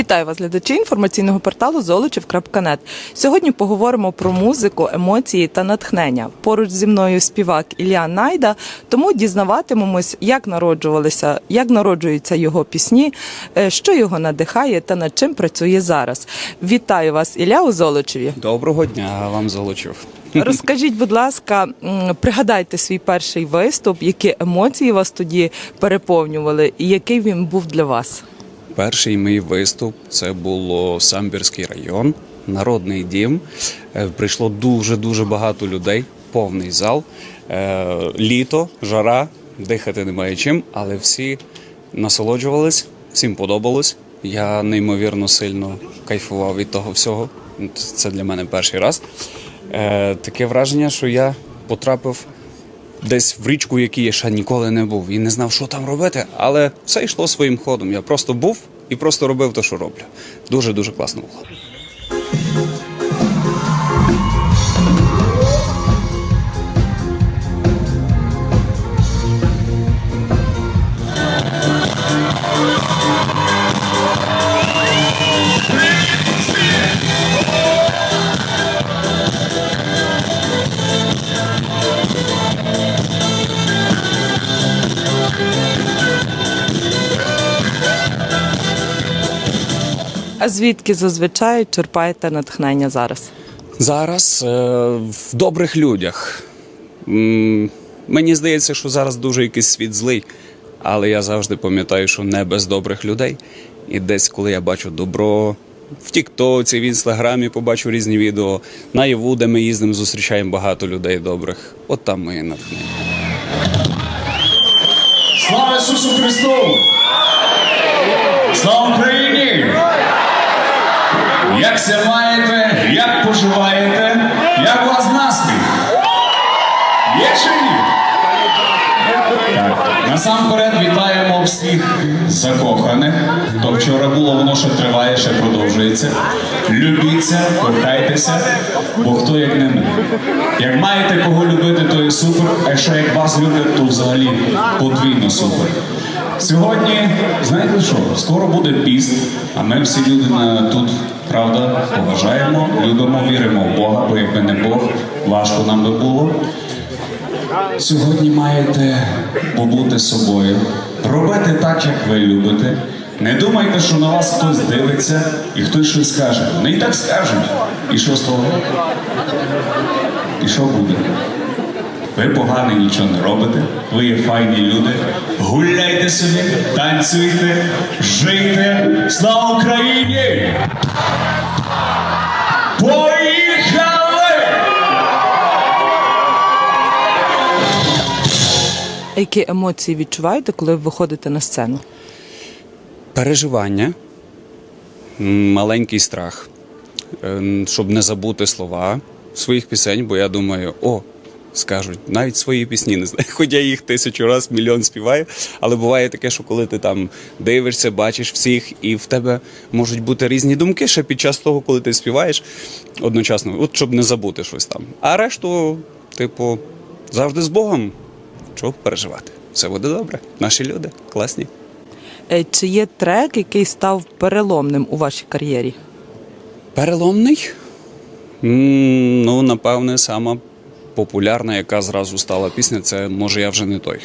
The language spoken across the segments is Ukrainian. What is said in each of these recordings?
Вітаю вас, глядачі інформаційного порталу Золочів.нет. Сьогодні поговоримо про музику, емоції та натхнення. Поруч зі мною співак Ілля Найда. Тому дізнаватимемось, як народжувалися, як народжуються його пісні, е, що його надихає та над чим працює зараз. Вітаю вас, Ілля, у Золочеві. Доброго дня вам залучив. Розкажіть, будь ласка, пригадайте свій перший виступ, які емоції вас тоді переповнювали, і який він був для вас? Перший мій виступ це було Самбірський район, народний дім. Е, Прийшло дуже дуже багато людей, повний зал. Е, Літо, жара, дихати немає чим, але всі насолоджувались, всім подобалось. Я неймовірно сильно кайфував від того всього. Це для мене перший раз. Е, Таке враження, що я потрапив десь в річку, в якій я ще ніколи не був, і не знав, що там робити. Але все йшло своїм ходом. Я просто був і просто робив те, що роблю. Дуже дуже класно було. А звідки зазвичай черпаєте натхнення зараз? Зараз е, в добрих людях. Мені здається, що зараз дуже якийсь світ злий, але я завжди пам'ятаю, що не без добрих людей. І десь, коли я бачу добро в Тіктоці, в інстаграмі побачу різні відео, наяву, де ми їздимо, зустрічаємо багато людей добрих. От там моє натхнення. Слава Ісусу Христу! Слава Україні! Як ся маєте, як поживаєте, як у вас настрій? Є чи ні? Насамперед вітаємо всіх закоханих. То вчора було, воно ще триває, ще продовжується. Любіться, кохайтеся, бо хто як не ми. Як маєте кого любити, то і супер. А якщо як вас люблять, то взагалі подвійно супер. Сьогодні, знаєте що, скоро буде піст, а ми всі люди тут, правда, поважаємо, любимо, віримо в Бога, бо якби не Бог, важко нам би було. Сьогодні маєте побути собою, робити так, як ви любите. Не думайте, що на вас хтось дивиться і хтось щось скаже. Вони і так скажуть. І що з того? І що буде? Ви погано нічого не робите, ви є файні люди. Собі, танцюйте, жийте. Слава Україні! Поїхали! Які емоції відчуваєте, коли ви виходите на сцену? переживання, маленький страх, е, щоб не забути слова своїх пісень, бо я думаю, о, скажуть, навіть свої пісні не знаю. Хоч я їх тисячу раз, мільйон співаю. Але буває таке, що коли ти там дивишся, бачиш всіх, і в тебе можуть бути різні думки ще під час того, коли ти співаєш одночасно, от щоб не забути щось там. А решту, типу, завжди з Богом. Чого переживати? Все буде добре. Наші люди класні. Е, Чи є трек, який став переломним у вашій кар'єрі? Переломний? М, Ну, напевне, сама популярна, яка зразу стала пісня, це може я вже не той.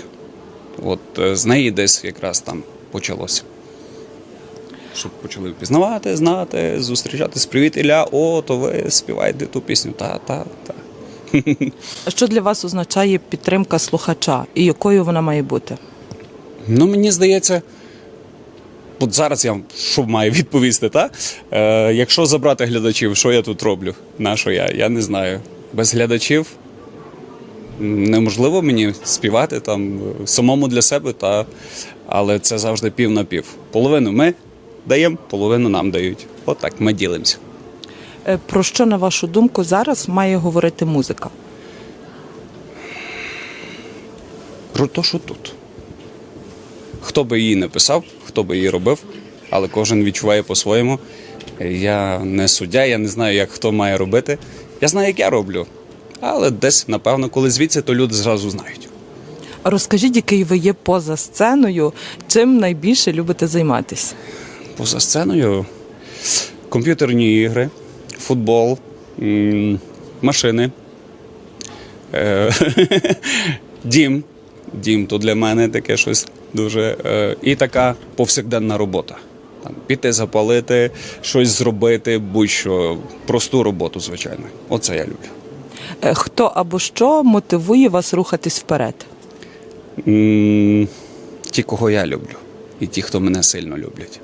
От е, з неї десь якраз там почалося. Щоб почали впізнавати, знати, зустрічатись. Привіт, Ілля, о, то ви співаєте ту пісню. Та, та, та. А що для вас означає підтримка слухача і якою вона має бути? Ну, мені здається, от зараз я вам що маю відповісти, та? Е, якщо забрати глядачів, що я тут роблю? На що я? Я не знаю. Без глядачів неможливо мені співати там е, самому для себе, та, але це завжди пів на пів. Половину ми даємо, половину нам дають. От так ми ділимося. Е, Про що, на вашу думку, зараз має говорити музика? Про те, що тут. Хто би її не писав, хто би її робив, але кожен відчуває по-своєму. Я не суддя, я не знаю, як хто має робити. Я знаю, як я роблю. Але десь, напевно, коли звідси, то люди зразу знають. Розкажіть, який ви є поза сценою, чим найбільше любите займатися? Поза сценою Комп'ютерні ігри, футбол, машини. Е, Дім. Дім то для мене таке щось дуже. е, І така повсякденна робота. Там, піти запалити, щось зробити, будь-що. Просту роботу, звичайно. Оце я люблю. Е, Хто або що мотивує вас рухатись вперед? Ті, кого я люблю, і ті, хто мене сильно люблять.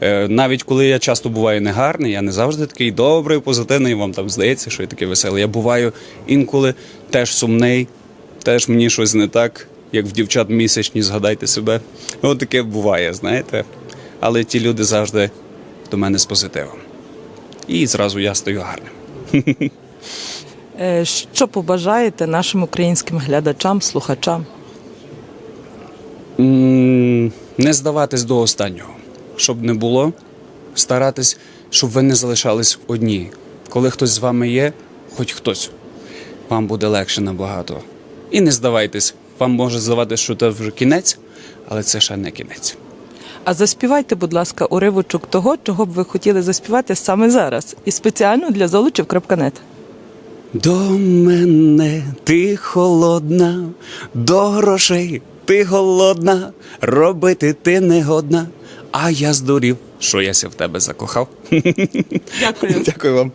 Е, Навіть коли я часто буваю негарний, я не завжди такий добрий, позитивний, вам там здається, що я такий веселий. Я буваю інколи теж сумний, теж мені щось не так, як в дівчат місячні, згадайте себе. От таке буває, знаєте. Але ті люди завжди до мене з позитивом. І зразу я стаю гарним. Е, Що побажаєте нашим українським глядачам, слухачам? Не здаватись до останнього. Щоб не було, старатись, щоб ви не залишались одні. Коли хтось з вами є, хоч хтось, вам буде легше набагато. І не здавайтесь. Вам може здаватись, що це вже кінець, але це ще не кінець. А заспівайте, будь ласка, уривочок того, чого б ви хотіли заспівати саме зараз, і спеціально для золочів.нет. До мене ти холодна, до грошей ти голодна, робити ти не годна, а я здурів, що я ся в тебе закохав. Дякую. Дякую вам.